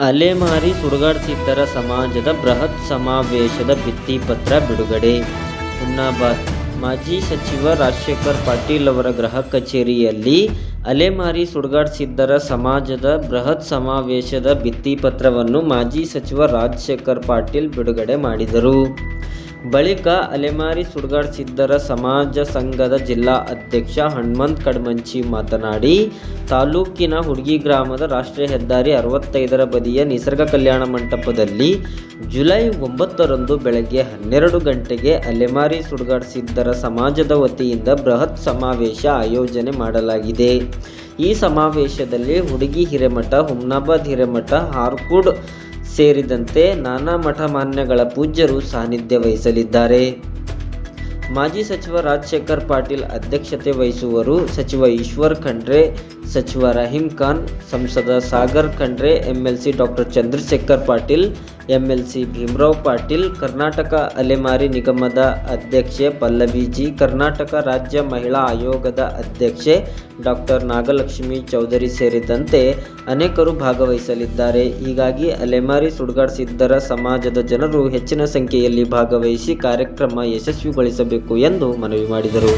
ಅಲೆಮಾರಿ ಸುಡುಗಾಡ್ತಿದ್ದರ ಸಮಾಜದ ಬೃಹತ್ ಸಮಾವೇಶದ ಭಿತ್ತಿಪತ್ರ ಬಿಡುಗಡೆ. ಹುಮ್ನಾಬಾದ್ ಮಾಜಿ ಸಚಿವ ರಾಜಶೇಖರ್ ಪಾಟೀಲ್ ಅವರ ಗೃಹ ಕಚೇರಿಯಲ್ಲಿ ಅಲೆಮಾರಿ ಸುಡುಗಾಡ್ಸಿದ್ದರ ಸಮಾಜದ ಬೃಹತ್ ಸಮಾವೇಶದ ಭಿತ್ತಿಪತ್ರವನ್ನು ಮಾಜಿ ಸಚಿವ ರಾಜಶೇಖರ್ ಪಾಟೀಲ್ ಬಿಡುಗಡೆ ಮಾಡಿದರು. ಬಳಿಕ ಅಲೆಮಾರಿ ಸುಡ್ಗಾಡ್ ಸಿದ್ಧರ ಸಮಾಜ ಸಂಘದ ಜಿಲ್ಲಾ ಅಧ್ಯಕ್ಷ ಹನುಮಂತ್ ಕಡ್ಮಂಚಿ ಮಾತನಾಡಿ, ತಾಲೂಕಿನ ಹುಡುಗಿ ಗ್ರಾಮದ ರಾಷ್ಟ್ರೀಯ ಹೆದ್ದಾರಿ ಅರವತ್ತೈದರ ಬದಿಯ ನಿಸರ್ಗ ಕಲ್ಯಾಣ ಮಂಟಪದಲ್ಲಿ ಜುಲೈ ಒಂಬತ್ತರಂದು ಬೆಳಗ್ಗೆ ಹನ್ನೆರಡು ಗಂಟೆಗೆ ಅಲೆಮಾರಿ ಸುಡ್ಗಾಡ್ ಸಿದ್ಧರ ಸಮಾಜದ ವತಿಯಿಂದ ಬೃಹತ್ ಸಮಾವೇಶ ಆಯೋಜನೆ ಮಾಡಲಾಗಿದೆ. ಈ ಸಮಾವೇಶದಲ್ಲಿ ಹುಡುಗಿ ಹಿರೇಮಠ, ಹುಮ್ನಾಬಾದ್ ಹಿರೇಮಠ, ಹಾರ್ಕೂಡ್ ಸೇರಿದಂತೆ ನಾನಾ ಮಠ ಮಾನ್ಯಗಳ ಪೂಜ್ಯರು ಸಾನ್ನಿಧ್ಯ ವಹಿಸಲಿದ್ದಾರೆ. ಮಾಜಿ ಸಚಿವ ರಾಜಶೇಖರ್ ಪಾಟೀಲ್ ಅಧ್ಯಕ್ಷತೆ ವಹಿಸುವರು ಸಚಿವ ಈಶ್ವರ್ ಖಂಡ್ರೆ ಸಚಿವ ರಹೀಂ ಖಾನ್, ಸಂಸದ Sagar Khandre, MLC doctor Chandrashekhar Patil, MLC Bhimrao Patil, Karnataka ಅಲೆಮಾರಿ ನಿಗಮದ ಅಧ್ಯಕ್ಷೆ ಪಲ್ಲವಿ ಜಿ, ಕರ್ನಾಟಕ ರಾಜ್ಯ ಮಹಿಳಾ ಆಯೋಗದ ಅಧ್ಯಕ್ಷೆ ಡಾಕ್ಟರ್ ನಾಗಲಕ್ಷ್ಮಿ ಚೌಧರಿ ಸೇರಿದಂತೆ ಅನೇಕರು ಭಾಗವಹಿಸಲಿದ್ದಾರೆ. ಹೀಗಾಗಿ ಅಲೆಮಾರಿ ಸುಡುಗಾಡಿಸಿದ್ದರ ಸಮಾಜದ ಜನರು ಹೆಚ್ಚಿನ ಸಂಖ್ಯೆಯಲ್ಲಿ ಭಾಗವಹಿಸಿ ಕಾರ್ಯಕ್ರಮ ಯಶಸ್ವಿಗೊಳಿಸಬೇಕು ಎಂದು ಮನವಿ ಮಾಡಿದರು.